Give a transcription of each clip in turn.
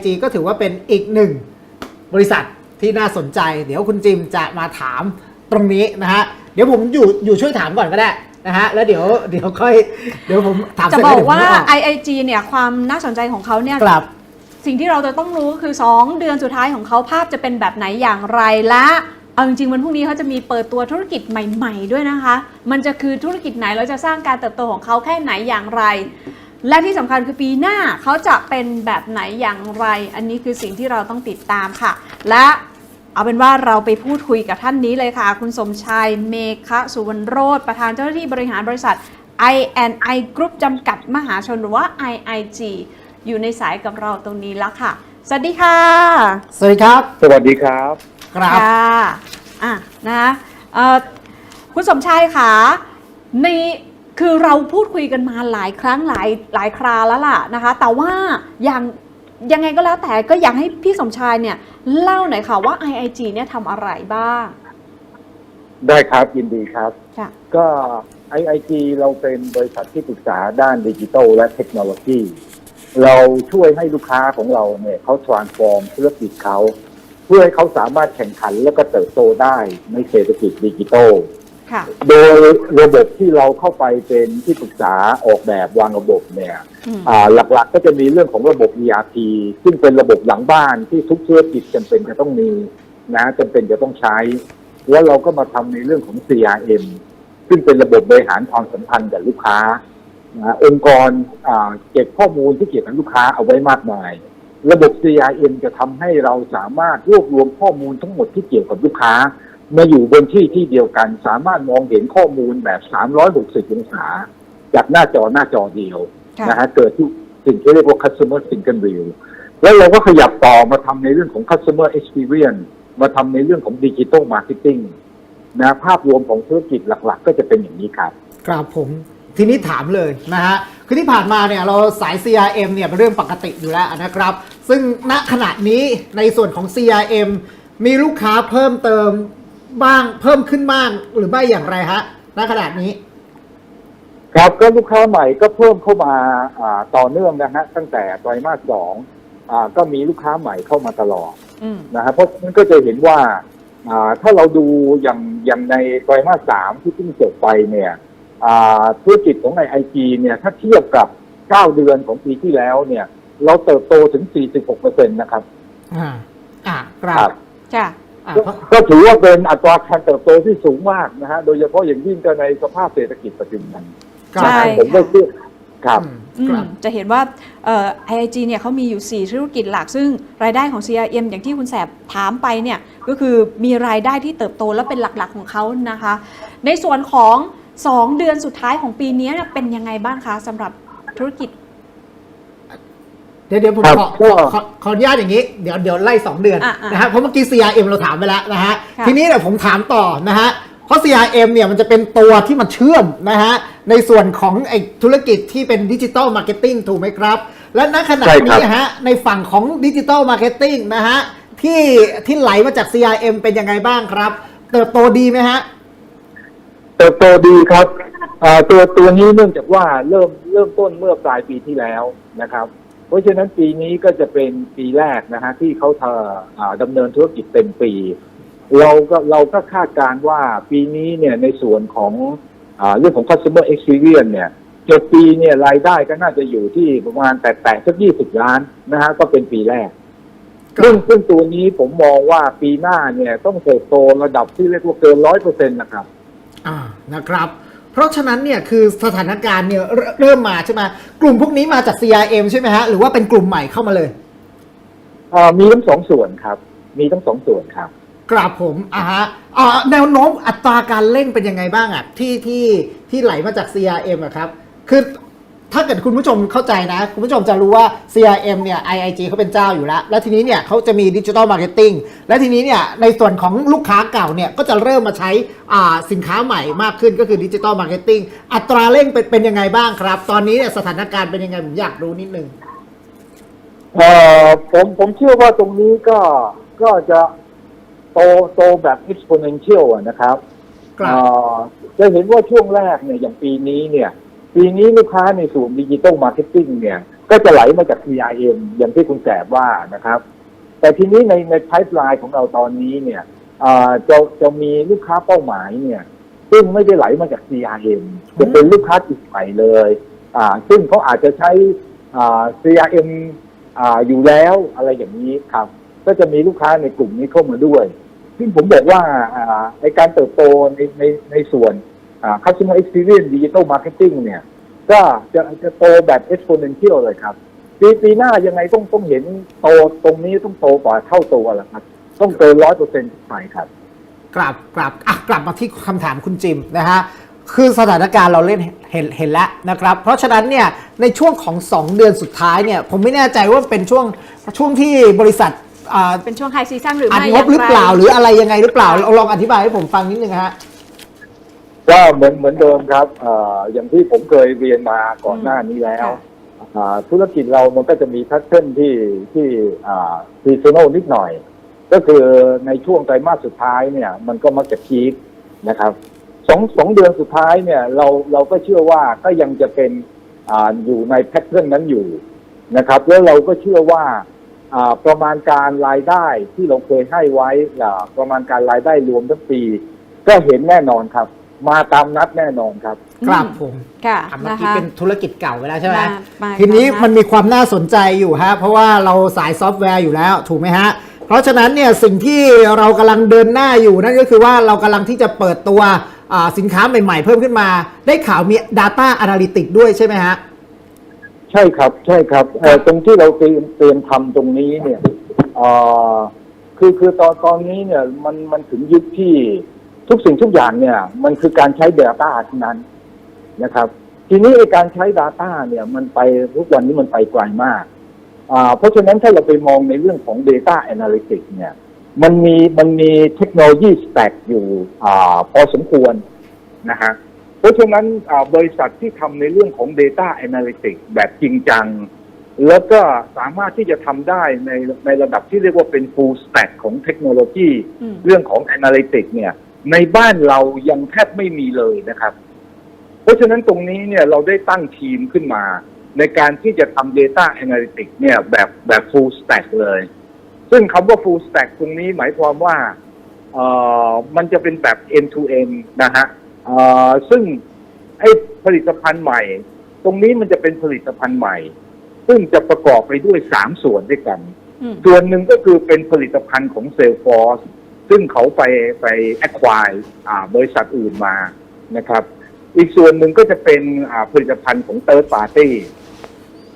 AIG ก็ถือว่าเป็นอีกหนึ่งบริษัทที่น่าสนใจ เดี๋ยวคุณจิมจะมาถามตรงนี้นะฮะ เดี๋ยวผมอยู่อยู่ช่วยถามก่อนก็ได้นะฮะ แล้วเดี๋ยวเดี๋ยวค่อยเดี๋ยวผมถามจะเสร็จบแล้อกเดี๋ยผมว่านึกออก IIG เนี่ยความน่าสนใจของเขาเนี่ยกลับสิ่งที่เราจะต้องรู้ก็คือ 2 เดือนสุดท้ายของเขาภาพจะเป็นแบบไหนอย่างไรและเอาจริงๆวันพรุ่งนี้เขาจะมีเปิดตัวธุรกิจใหม่ ๆ ด้วยนะคะ มันจะคือธุรกิจไหนเราจะสร้างการเติบโตของเขาแค่ไหนอย่างไร และที่สำคัญคือปีหน้าเขาจะเป็นแบบไหนอย่างไร อันนี้คือสิ่งที่เราต้องติดตามค่ะ และเอาเป็นว่าเราไปพูดคุยกับท่านนี้เลยค่ะ คุณสมชายเมฆสุวรรณโรธประธานเจ้าหน้าที่บริหารบริษัท I&I Group จำกัดมหาชนหรือว่า IIG อยู่ในสายกับเราตรงนี้แล้วค่ะ สวัสดีค่ะ สวัสดีครับ สวัสดีครับ ครับค่ะอะนะคะเอ่อคุณสมชายค่ะใน คือเราพูดคุยกันมาหลายครั้งหลายหลายคราแล้วล่ะนะคะ แต่ว่าอย่างยังไงก็แล้วแต่ก็อยากให้พี่สมชายเนี่ย เล่าหน่อยค่ะว่า IIG เนี่ยทำอะไรบ้าง ได้ครับยินดีครับ ค่ะ ก็ IIG เราเป็นบริษัทที่ปรึกษาด้านดิจิทัลและเทคโนโลยี เราช่วยให้ลูกค้าของเราเนี่ยเขา transform ธุรกิจเขา เพื่อให้เขาสามารถแข่งขันแล้วก็เติบโตได้ในเศรษฐกิจดิจิทัล ค่ะ โดยระบบที่เราเข้าไปเป็นที่ปรึกษาออกแบบวางระบบเนี่ยอืมอ่าหลักๆก็จะมีเรื่องของระบบ ERP ซึ่งเป็นระบบหลังบ้านที่ทุกธุรกิจจำเป็นจะต้องมีนะจำเป็นจะต้องใช้ แล้วเราก็มาทำในเรื่องของ CRM ซึ่งเป็นระบบบริหารความสัมพันธ์กับลูกค้านะองค์กรอ่าเก็บข้อมูลที่เกี่ยวกับลูกค้าเอาไว้มากมาย ระบบ CRM จะทำให้เราสามารถรวบรวมข้อมูลทั้งหมดที่เกี่ยวกับลูกค้า มาอยู่บนที่ที่เดียวกัน สามารถมองเห็นข้อมูลแบบ 360 องศา จากหน้าจอหน้าจอเดียวค่ะนะฮะเกิดที่สิ่งที่เรียกว่า customer single view แล้วเราก็ขยับต่อมาทำในเรื่องของ customer experience มาทำในเรื่องของ digital marketing นะภาพรวมของธุรกิจหลัก ๆ ก็จะเป็นอย่างนี้ครับครับผมทีนี้ถามเลยนะฮะคือที่ผ่านมาเนี่ยเราสาย CRM เนี่ยเป็นเรื่องปกติอยู่แล้วนะครับ ซึ่งณขณะนี้ในส่วนของ CRM มีลูกค้าเพิ่มเติม บ้างเพิ่มขึ้นบ้างหรือไม่อย่างไรฮะณขณะนี้ ครับก็ลูกค้าใหม่ก็เพิ่มเข้ามาอ่าต่อเนื่องนะฮะตั้งแต่ไตรมาสสองอ่าก็มีลูกค้าใหม่เข้ามาตลอดอืมนะฮะเพราะฉะนั้นก็จะเห็นว่าอ่าถ้าเราดูอย่างอย่างในไตรมาสสามที่เพิ่งจบไปเนี่ยอ่าธุรกิจของไอไอจีเนี่ยถ้าเทียบกับ 9 เดือนของปีที่แล้วเนี่ย เราเติบโตถึง 46เปอร์เซ็นต์นะครับ อ่าอ่าครับครับค่ะอ่าก็เพราะ ก็ถือว่าเป็นอัตราการเติบโตที่สูงมากนะฮะโดยเฉพาะอย่างยิ่งก็ในสภาพเศรษฐกิจปัจจุบันครับใช่ผมได้เชื่อครับอืมอืคมรับจะเห็นว่าเอ่อ IIG เนี่ยเขามีอยู่ 4 ธุรกิจหลัก ซึ่งรายได้ของ CRM อย่างที่คุณแสบถามไปเนี่ยก็คือมีรายได้ที่เติบโตและเป็นหลักๆของเขานะคะ ในส่วนของ 2 เดือนสุดท้ายของปีนี้เนี่ยเป็นยังไงบ้างคะสำหรับธุรกิจ เดี๋ยวเดี๋ยวผมครับขอก็ขอขอขออนุญาตอย่างนี้เดี๋ยวเดี๋ยวไล่ 2 เดือนอะอะนะฮะเพราะเมื่อกี้ CRM เราถามไปแล้วนะฮะค่ะ ทีนี้เดี๋ยวผมถามต่อนะฮะเพราะ CRM เนี่ยมันจะเป็นตัวที่มันเชื่อมนะฮะในส่วนของไอ้ธุรกิจที่เป็นดิจิ t a ลมาร์เก็ตติ้งถูกไหมครับ และณขณะใช่ครับ นี้ฮะในฝั่งของดิจิ t a ลมาร์เก็ตติ้งนะฮะที่ที่ไหลมาจาก CRM เป็นยังไงบ้างครับเติบโตดีไหมฮะ เติบโตดีครับอ่าตัวตัวนี้เนื่องจากว่าเริ่มเริ่มต้นเมื่อปลายปีที่แล้วนะครับ เพราะฉะนั้นปีนี้ก็จะเป็นปีแรกนะฮะที่เขาเธออ่าดำเนินธุรกิจเต็มปี เราก็เราก็คาดการณ์ว่าปีนี้เนี่ยในส่วนของอาเรื่องของ customer experience เนี่ยจบปีเนี่ยรายได้ก็น่าจะอยู่ที่ประมาณแตะๆสักยี่สิบล้านนะฮะก็เป็นปีแรกครับซึ่งซึ่งตัวนี้ผมมองว่าปีหน้าเนี่ยต้องเติบโตระดับที่เรียกว่าเกินร้อยเปอร์เซ็นต์นะครับ อ่านะครับ เพราะฉะนั้นเนี่ยคือสถานการณ์เนี่ยเริ่มเริ่มมาใช่ไหมกลุ่มพวกนี้มาจาก CRM ใช่ไหมฮะ หรือว่าเป็นกลุ่มใหม่เข้ามาเลยอ่ามีทั้งสองส่วนครับ มีทั้งสองส่วนครับกราบผมอ่าฮะอ่าแนวโน้มอัตราการเล่นเป็นยังไงบ้างอะที่ที่ที่ไหลมาจาก CRM อะครับ คือ ถ้าเกิดคุณผู้ชมเข้าใจนะ คุณผู้ชมจะรู้ว่า CRM เนี่ย IIG เขาเป็นเจ้าอยู่แล้ว แล้วทีนี้เนี่ยเขาจะมีดิจิ t a ลมาร์เก็ตติ้งและทีนี้เนี่ยในส่วนของลูกค้าเก่าเนี่ยก็จะเริ่มมาใช้อ่าสินค้าใหม่มากขึ้นก็คือดิจิ t a ลมาร์เก็ตติ้งอัตราเร่งเป็นเป็นยังไงบ้างครับ ตอนนี้เนี่ยสถานการณ์เป็นยังไงผมอยากรู้นิดนึงเอ่อผมผมเชื่อว่าตรงนี้ก็ก็จะโตโตแบบ exponential อะนะครับครับเอ่อจะเห็นว่าช่วงแรกเนี่ยอย่างปีนี้เนี่ย ปีนี้ลูกค้าในส่วนดิจิ t a ลมาร์เก็ตติ้งเนี่ย ก็จะไหลมาจาก CRM อย่างที่คุณแสบว่านะครับ แต่ทีนี้ในใน pipeline ของเราตอนนี้เนี่ยจะจะมีลูกค้าเป้าหมายเนี่ย ซึ่งไม่ได้ไหลมาจาก CRM จะเป็นลูกค้าติดใหม่เลย อ่า ซึ่งเขาอาจจะใช้อ่า CRM อ่าอยู่แล้วอะไรอย่างนี้ครับ ก็จะมีลูกค้าในกลุ่มนี้เข้ามาด้วย ซึ่งผมบอกว่าอ่าในการเติบโตในในในส่วน customer experience digital marketing เนี่ยก็จะจะโตแบบ exponential เลยครับ ปีปีหน้ายังไงต้องต้องเห็นโตตรงนี้ต้องโตกว่าเท่าตัวแหละครับ ต้องโตร้อยเปอร์เซ็นต์ไปครับกลับกลับอะกลับมาที่คำถามคุณจิมนะฮะคือสถานการณ์เราเล่นเห็นเห็นแล้วนะครับ เพราะฉะนั้นเนี่ยในช่วงของ 2 เดือนสุดท้ายเนี่ยผมไม่แน่ใจว่าเป็นช่วงช่วงที่บริษัทอ่าเป็นช่วงไฮซีซั่นหรืออัดไม่งบหรือเปล่าย่งหรืออะไรยังไงหรือเปล่าเราลองอธิบายให้ผมฟังนิดนึงฮะ ก็เหมือนเหมือนเดิมครับเอ่ออย่างที่ผมเคยเรียนมาก่อนหน้านี้แล้วอ่าธุรกิจเรามันก็จะมีแพทเทิร์นที่ที่ซีซันอลนิดหน่อย ก็คือในช่วงไตรมาสสุดท้ายเนี่ย มันก็มักจะพีคนะครับสองสองเดือนสุดท้ายเนี่ยเราเราก็เชื่อว่าก็ยังจะเป็นอาอยู่ในแพทเทิร์นนั้นอยู่นะครับ แล้วเราก็เชื่อว่าอ่าประมาณการรายได้ที่เราเคยให้ไว้อ่าประมาณการรายได้รวมทั้งปี ก็เห็นแน่นอนครับ มาตามนัดแน่นอนครับ ครับผมค่ะอะเมื่อนะกี้คะ เป็นธุรกิจเก่าไปแล้วใช่ไหมมามาทีนี้ครับมันมีความน่าสนใจอยู่ฮะเพราะว่าเราสายซอฟต์แวร์อยู่แล้วถูกไหมฮะ เพราะฉะนั้นเนี่ยสิ่งที่เรากำลังเดินหน้าอยู่นั่นก็คือว่าเรากำลังที่จะเปิดตัวอ่าสินค้าใหม่ ๆ เพิ่มขึ้นมา ได้ข่าวมี Data Analytics ด้วยใช่ไหมฮะ ใช่ครับ ใช่ครับเอ่อตรงที่เราเตรียมเตรียมทำตรงนี้เนี่ยเอ่อคือคือตอนตอนนี้เนี่ยมันมันถึงยุคที่ ทุกสิ่งทุกอย่างเนี่ย มันคือการใช้ Data ทั้งนั้นนะครับ ทีนี้ไอ้การใช้ Data เนี่ย มันไปทุกวันนี้มันไปไกลมากอ่าเพราะฉะนั้นถ้าเราไปมองในเรื่องของ Data Analytics เนี่ย มันมีมันมีเทคโนโลยีสแต็กอยู่อาพอสมควรนะฮะเพราะฉะนั้นอ่าบริษัทที่ทำในเรื่องของ Data Analytics แบบจริงจัง แล้วก็สามารถที่จะทำได้ในในระดับที่เรียกว่าเป็น full stack ของเทคโนโลยีอืมเรื่องของ Analytics เนี่ย ในบ้านเรายังแทบไม่มีเลยนะครับ เพราะฉะนั้นตรงนี้เนี่ยเราได้ตั้งทีมขึ้นมา ในการที่จะทำ Data Analytics เนี่ยแบบแบบ full stack เลย ซึ่งคำว่า full stack ตรงนี้หมายความว่าเอ่อมันจะเป็นแบบ end to end นะฮะเอ่อซึ่งไอ้ผลิตภัณฑ์ใหม่ ตรงนี้มันจะเป็นผลิตภัณฑ์ใหม่ ซึ่งจะประกอบไปด้วยสามส่วนด้วยกันอืมส่วนหนึ่งก็คือเป็นผลิตภัณฑ์ของ Salesforce ซึ่ ซึ่งเขาไปไป acquire อ่าบริษัทอื่นมานะครับ อีกส่วนหนึ่งก็จะเป็นผลิตภัณฑ์ของ third party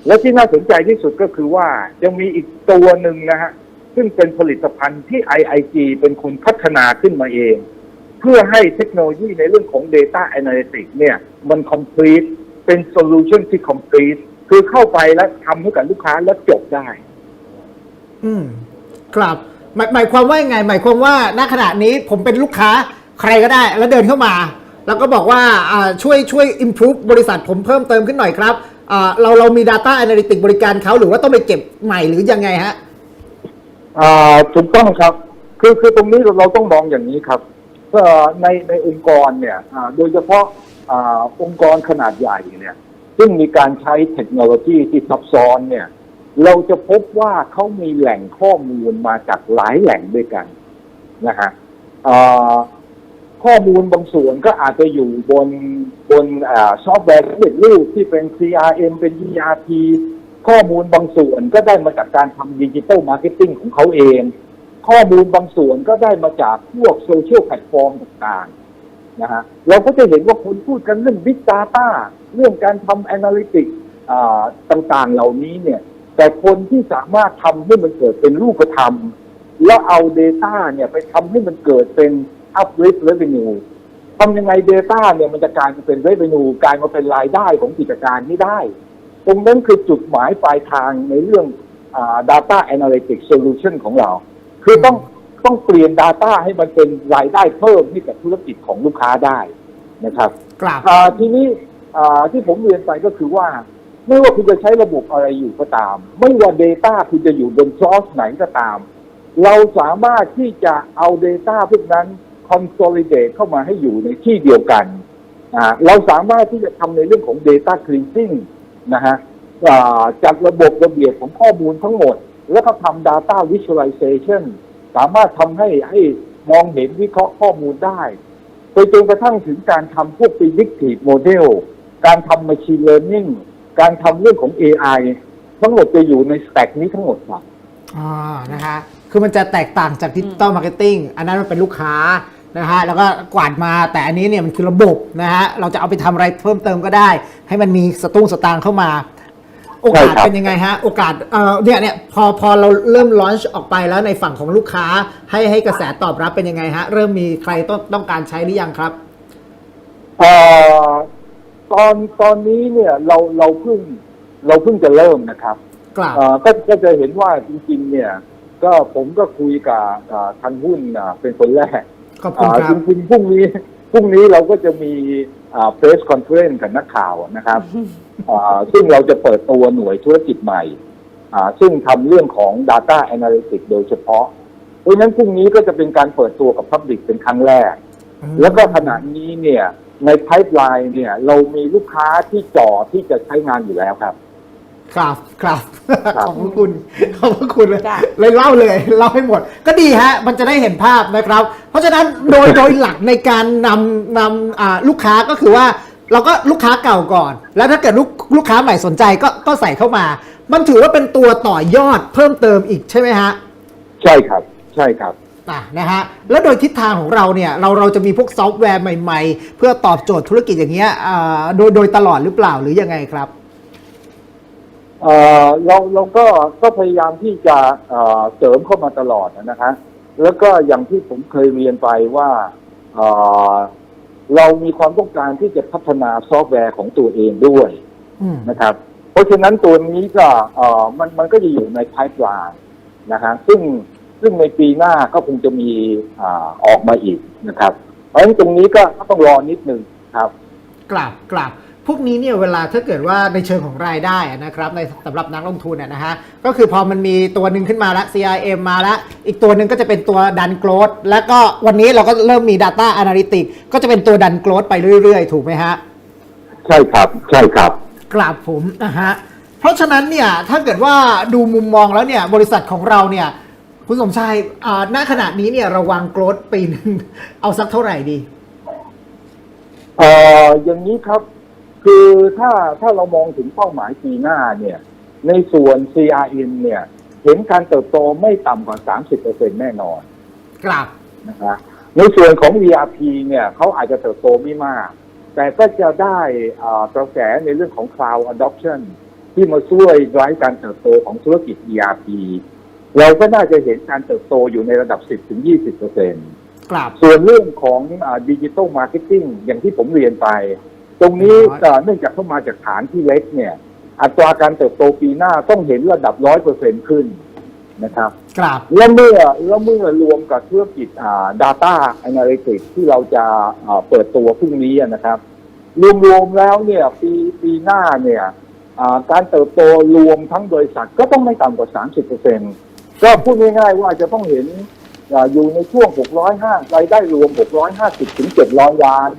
และที่น่าสนใจที่สุดก็คือว่ายังมีอีกตัวหนึ่งนะฮะซึ่งเป็นผลิตภัณฑ์ที่ IIG เป็นคนพัฒนาขึ้นมาเอง เพื่อให้เทคโนโลยีในเรื่องของ Data Analytics เนี่ยมัน complete เป็น solution ที่ complete คือเข้าไปแล้วทำให้กับลูกค้าแล้วจบได้ อืม ครับ หมายหมายความว่ายังไง หมายความว่าณขณะนี้ผมเป็นลูกค้าใครก็ได้ แล้วเดินเข้ามา แล้วก็บอกว่าอ่าช่วยช่วย improve บริษัทผมเพิ่มเติมขึ้นหน่อยครับอ่าเราเรามี Data Analytics บริการเขาหรือว่าต้องไปเก็บใหม่หรือยังไงฮะ อ่าถูกต้องครับ คือคือตรงนี้เราต้องมองอย่างนี้ครับในในองค์กรเนี่ยอ่าโดยเฉพาะอ่าองค์กรขนาดใหญ่เนี่ย ซึ่งมีการใช้เทคโนโลยีที่ซับซ้อนเนี่ย เราจะพบว่าเขามีแหล่งข้อมูลมาจากหลายแหล่งด้วยกันนะฮะข้อมูลบางส่วนก็อาจจะอยู่บนบนอซอฟต์แวร์สำเร็จรูปที่เป็น CRM เป็น ERP ข้อมูลบางส่วนก็ได้มาจากการทำดิจิ t a ลมาร์เก็ตติ้งของเขาเอง ข้อมูลบางส่วนก็ได้มาจากพวกโซเชียลแพลตฟอร์มต่างๆนะฮะเราก็จะเห็นว่าคนพูดกันเรื่อง Big Data เรื่องการทำ Analytics ต่างๆเหล่านี้เนี่ย แต่คนที่สามารถทำให้มันเกิดเป็นรูปธรรม แล้วเอา Data เนี่ยไปทำให้มันเกิดเป็น uplift revenue ทำยังไง Data เนี่ยมันจะกลายมาเป็น revenue กลายมาเป็นรายได้ของกิจการนี้ได้ ตรงนั้นคือจุดหมายปลายทางในเรื่องอา data analytics solution ของเรา คือต้องต้องเปลี่ยน data ให้มันเป็นรายได้เพิ่มให้กับธุรกิจของลูกค้าได้นะครับกราบอ่าทีนี้อ่าที่ผมเรียนไปก็คือว่า ไม่ว่าคุณจะใช้ระบบอะไรอยู่ก็ตาม ไม่ว่า Data คุณจะอยู่บนซอสไหนก็ตาม เราสามารถที่จะเอา Data พวกนั้น consolidate เข้ามาให้อยู่ในที่เดียวกันเราสามารถที่จะทำในเรื่องของ Data cleansing นะฮะจัดระบบระเบียบของข้อมูลทั้งหมด แล้วก็ทำ data visualization สามารถทำให้ให้มองเห็นวิเคราะห์ข้อมูลได้ไปจนกระทั่งถึงการทำพวก predictive model การทำ machine learning การทำเรื่องของ AI ทั้งหมดจะอยู่ใน stack นี้ทั้งหมดครับอ่านะฮะคือมันจะแตกต่างจากดิจิตอลมาร์เก็ตติ้งอันนั้นมันเป็นลูกค้านะฮะแล้วก็กวาดมาแต่อันนี้เนี่ยมันคือระบบนะฮะเราจะเอาไปทำอะไรเพิ่มเติมก็ได้ ให้มันมีสตุ้งสตางค์เข้ามา โอกาสใช่ครับเป็นยังไงฮะ โอกาสเอ่อเนี่ยเนี่ยพอพอเราเริ่มลอนช์ออกไปแล้วในฝั่งของลูกค้า ให้ให้กระแสตอบรับเป็นยังไงฮะ เริ่มมีใครต้องต้องการใช้หรือยังครับ เอ่อ ตอนตอนนี้เนี่ยเราเราเพิ่งเราเพิ่งจะเริ่มนะครับกล่าวเอ่อก็ก็จะเห็นว่าจริง ๆ เนี่ย ก็ผมก็คุยกับอ่าทางหุ้นอ่าเป็นคนแรกขอบคุณอ่าครัจบริงๆพรุ่งนี้พรุ่งนี้เราก็จะมีเพรสคอนเฟอเรนซ์กับนักข่าวนะครับอ่าซึ่งเราจะเปิดตัวหน่วยธุรกิจใหม่อ่าซึ่งทำเรื่องของ Data Analytics โดยเฉพาะ เพราะฉะนั้นพรุ่งนี้ก็จะเป็นการเปิดตัวกับ Public เป็นครั้งแรก แล้วก็ขณะนี้เนี่ย ในไพ p e ไลน์เนี่ย เรามีลูกค้าที่จ่อที่จะใช้งานอยู่แล้วครับ ครับครับครับขอบพระคุณขอบพระคุณเลยจ้ะเลยเล่าเลยเล่าให้หมด ก็ดีฮะ มันจะได้เห็นภาพนะครับ เพราะฉะนั้นโดยโดยหลักในการนำนำอ่าลูกค้าก็คือว่า เราก็ลูกค้าเก่าก่อน แล้วถ้าเกิดลูกลูกค้าใหม่สนใจก็ก็ใส่เข้ามา มันถือว่าเป็นตัวต่อยอดเพิ่มเติมอีกใช่ไหมฮะ ใช่ครับ ใช่ครับอะ นะฮะแล้วโดยทิศทางของเราเนี่ยเราเราจะมีพวกซอฟต์แวร์ใหม่ ๆ เพื่อตอบโจทย์ธุรกิจอย่างเงี้ยอ่าโดยโดยตลอดหรือเปล่าหรือยังไงครับเอ่อเราเราก็ก็พยายามที่จะเอ่อเสริมเข้ามาตลอดนะฮะแล้วก็อย่างที่ผมเคยเรียนไปว่าเอ่อเรามีความต้องการที่จะพัฒนาซอฟต์แวร์ของตัวเองด้วยอืมนะครับ เพราะฉะนั้นตัวนี้ก็เอ่อมันมันก็จะอยู่ใน p พ p e ไลน์นะฮะซึ่ง ซึ่งในปีหน้าก็คงจะมีอ่าออกมาอีกนะครับ เพราะฉะนั้นตรงนี้ก็ต้องรอนิดนึงครับกลับกลับพวกนี้เนี่ยเวลาถ้าเกิดว่าในเชิงของรายได้อะนะครับในสำหรับนักลงทุนอะนะฮะก็คือพอมันมีตัวหนึ่งขึ้นมาแล้ว CRM มาแล้วอีกตัวหนึ่งก็จะเป็นตัวดันโกรดแล้วก็วันนี้เราก็เริ่มมี Data Analytics ก็จะเป็นตัวดันโกรดไปเรื่อย ๆ ถูกไหมฮะ ใช่ครับใช่ครับกราบผมนะฮะเพราะฉะนั้นเนี่ยถ้าเกิดว่าดูมุมมองแล้วเนี่ยบริษัทของเราเนี่ย คุณสมชายอ่าณขณะนี้เนี่ยเราวางโกรดปีหนึง เอาสักเท่าไหร่ดีเอ่ออย่างนี้ครับ คือถ้าถ้าเรามองถึงเป้าหมายปีหน้าเนี่ย ในส่วน CRM เนี่ย เห็นการเติบโตไม่ต่ำกว่า 30%แน่นอนกราบนะคะในส่วนของ ERP เนี่ยเขาอาจจะเติบโตไม่มาก แต่ก็จะได้อ่ากระแสในเรื่องของ Cloud Adoption ที่มาช่วย drive การเติบโตของธุรกิจ ERP เราก็น่าจะเห็นการเติบโตอยู่ในระดับ 10-20%กราบส่วนเรื่องของดิจิ t a ลมาร์เก็ตติ้งอย่างที่ผมเรียนไป ตรงนี้ครับเอ่อเนื่องจากเข้ามาจากฐานที่เล็กเนี่ย อัตราการเติบโตปีหน้าต้องเห็นระดับร้อยเปอร์เซ็นขึ้นนะครับกราบและเมื่อแล้วเมื่อรวมกับธุรกิจอ่า Data Analytics ที่เราจะอ่าเปิดตัวพรุ่งนี้นะครับ รวมๆแล้วเนี่ยปีปีหน้าเนี่ยอ่าการเติบโตรวมทั้งบริษัทก็ต้องไม่ต่ำกว่า 30% ก็พูดง่ายๆว่าจะต้องเห็นอ่าอยู่ในช่วง 605รายได้รวม 650 ถึง 700 ล้าน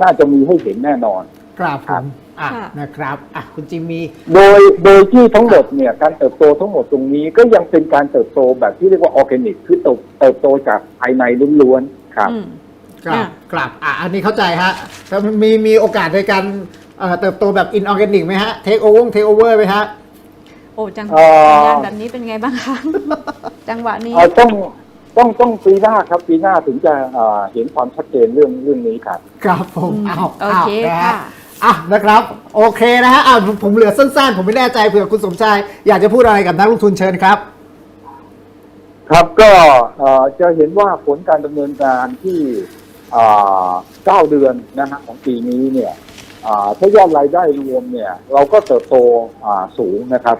น่าจะมีให้เห็นแน่นอนกราบผครัมบอะค่ะนะครับอะคุณจิมมี่โดยโดยที่ทั้งหมดเนี่ยการเติบโตทั้งหมดตรงนี้ก็ยังเป็นการเติบโตแบบที่เรียกว่าออร์แกนิก คือเติบเติบโตจากภายในล้วนๆครับอืมกราบอะกราบอะอันนี้เข้าใจฮะแล้วมีมีโอกาสในการเอ่อเติบโตแบบอินออร์แกนิกไหมฮะเทคโอเวอร์เทคโอเวอร์ไหมฮะ โอ้จังเอ่อสัญญาณแบบนี้เป็นไงบ้างคะ จังหวะนี้เอ่อต้องต้องต้องปีหน้าครับปีหน้าถึงจะเอ่อเห็นความชัดเจนเรื่องเรื่องนี้ครับครับผมอืมอ้าวโออ้าวเคนะฮะค่ะอะนะครับ โอเคนะฮะอะผมผมเหลือสั้นๆ ผมไม่แน่ใจเผื่อคุณสมชายอยากจะพูดอะไรกับนักลงทุนเชิญครับ ครับก็เอ่อจะเห็นว่าผลการดำเนินการที่อ่าเก้าเดือนนะฮะของปีนี้เนี่ยอ่าถ้ายอดรายได้รวมเนี่ย เราก็เติบโตอ่าสูงนะครับ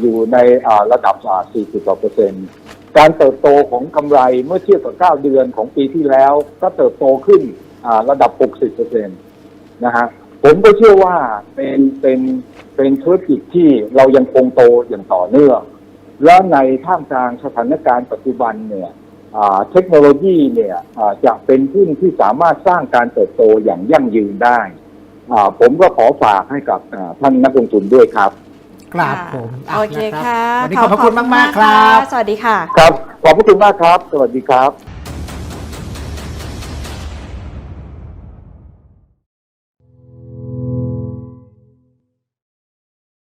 อยู่ในระดับ 40กว่าเปอร์เซ็นต์การเติบโตของกำไรเมื่อเทียบกับ 9 เดือนของปีที่แล้ว ก็เติบโตขึ้นระดับ 60เปอร์เซ็นต์นะฮะผมก็เชื่อว่าเป็นเป็นเป็นธุรกิจที่เรายังคงโตอย่างต่อเนื่อง และในท่ามกลางสถานการณ์ปัจจุบันเนี่ยเทคโนโลยีเนี่ยจะเป็นหุ้นที่สามารถสร้างการเติบโตอย่างยั่งยืนได้ ผมก็ขอฝากให้กับท่านนักลงทุนด้วยครับ ครับค่ะผมอะโอเคนะครับค่ะวันนี้ขอบพระคุณมากๆครับ สวัสดีค่ะ ครับ ขอบพระคุณมากครับ สวัสดีครับ